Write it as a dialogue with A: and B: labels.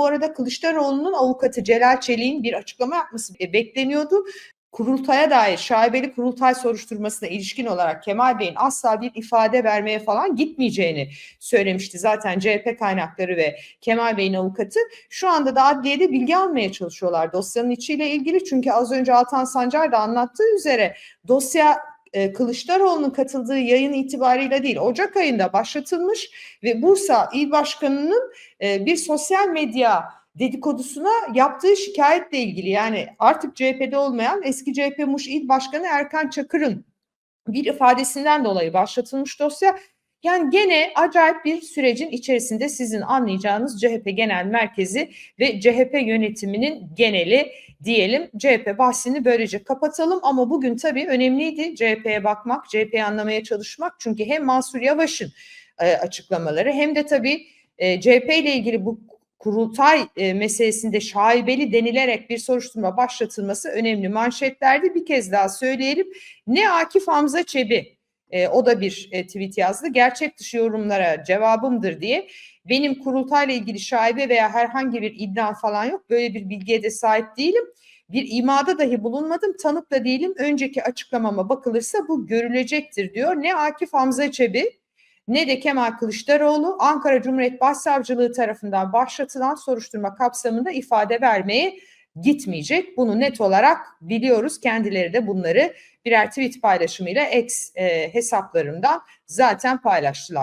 A: Bu arada Kılıçdaroğlu'nun avukatı Celal Çelik'in bir açıklama yapması bekleniyordu. Kurultaya dair şaibeli kurultay soruşturmasına ilişkin olarak Kemal Bey'in asla bir ifade vermeye falan gitmeyeceğini söylemişti zaten CHP kaynakları ve Kemal Bey'in avukatı. Şu anda da adliyede bilgi almaya çalışıyorlar dosyanın içiyle ilgili. Çünkü az önce Altan Sancar da anlattığı üzere dosya e, Kılıçdaroğlu'nun katıldığı yayın itibarıyla değil Ocak ayında başlatılmış ve Bursa İl Başkanı'nın e, bir sosyal medya dedikodusuna yaptığı şikayetle ilgili yani artık CHP'de olmayan eski CHP Muş İl Başkanı Erkan Çakır'ın bir ifadesinden dolayı başlatılmış dosya. Yani gene acayip bir sürecin içerisinde sizin anlayacağınız CHP Genel Merkezi ve CHP yönetiminin geneli diyelim. CHP bahsini böylece kapatalım ama bugün tabii önemliydi CHP'ye bakmak, CHP'yi anlamaya çalışmak. Çünkü hem Mansur Yavaş'ın e, açıklamaları hem de tabii e, CHP ile ilgili bu kurultay e, meselesinde şaibeli denilerek bir soruşturma başlatılması önemli manşetlerdi. Bir kez daha söyleyelim. Ne Akif Hamza Çebi e, o da bir e, tweet yazdı. Gerçek dışı yorumlara cevabımdır diye. Benim kurultayla ilgili şaibe veya herhangi bir iddia falan yok. Böyle bir bilgiye de sahip değilim. Bir imada dahi bulunmadım, tanık da değilim. Önceki açıklamama bakılırsa bu görülecektir diyor. Ne Akif Hamza Çebi ne de Kemal Kılıçdaroğlu Ankara Cumhuriyet Başsavcılığı tarafından başlatılan soruşturma kapsamında ifade vermeye gitmeyecek. Bunu net olarak biliyoruz. Kendileri de bunları birer tweet paylaşımıyla ex e, hesaplarından zaten paylaştılar.